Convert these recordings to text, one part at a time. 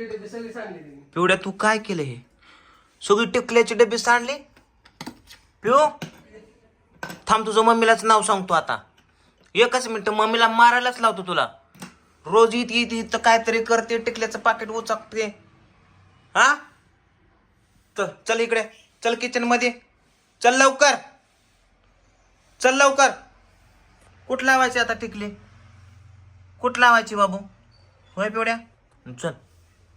टिकली डबे सगळे सांगले तिने. पिवड्या तू काय केलं हे? सगळी टिकल्याची डबे सांडली? पिऊ? थांब तुझं मम्मीलाच नाव सांगतो आता. एकच मिनिट मम्मीला मारायलाच लावतो तुला. रोज इथे इथे इथं काहीतरी करते टिकल्याचं पाकिट उचकते. हा? तर चल इकडे. चल किचनमध्ये. चल लवकर. चल लवकर. कुठ लावायची आता टिकली? कुठ लावायची बाबू? होय पिवड्या? चल.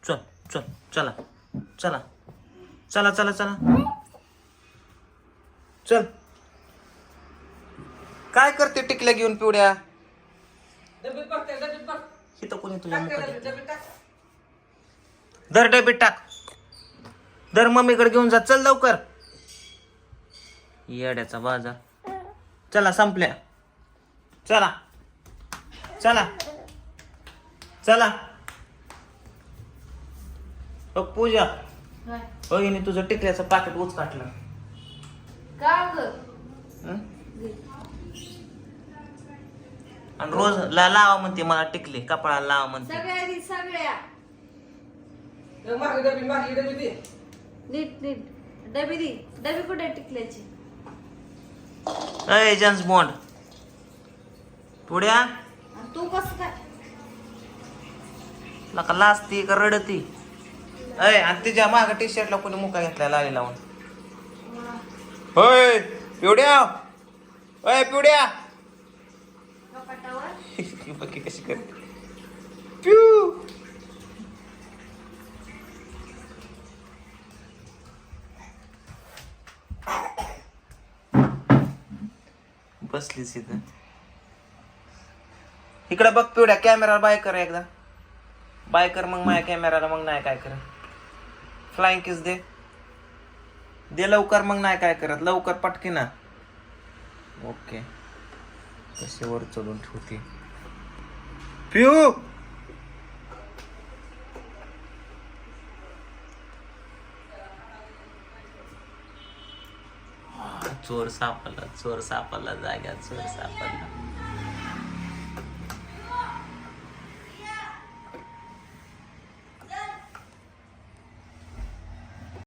चल चल चला चला चला चला चला. चल. काय करते टिकल्या घेऊन पिवड्या? डबीत बघ त्या डबीत बघ इथं कोणी तुला? डबीत टाक. दर डबीत टाक. दर मम्मीकडे घेऊन जा. चल लवकर. येड्याचा बाजार चला संपल्या. चला. चला. चला. अ, पूजा. हो हिने तुझं टिकल्याचं पाकिट उच काटलं का ग? हं? आणि रोज ला लावा म्हणते मला टिकले कपाळाला लावा म्हणते. सगळ्या दी सगळ्या. ए, मागली डबी मागली डबी दे. नीट नीट. डबी दी. डबी कुठे आहे टिकल्याची? अय जेम्स बॉन्ड. पुढ्या. आणि तू कसं काय? लका लाजती का रडती? अय आणि तिच्या माग टी शर्टला कोणी मुका घेतला लाली लावून. होय पिवड्या. अय पिवड्या. ही कशी करते. पिऊ. बसलीस इथं. इकडे बघ पिवड्या कॅमेरा बाय कर एकदा. बाय कर मग माझ्या कॅमेराला मग नाही काय करत फ्लाइंग किस दे दे लवकर मग नाही काय करत. लवकर पटकी ना. ओके कसे वर चढून ठेवते. पिऊ चोर सापडला चोर सापडला जाग्यात चोर सापडला.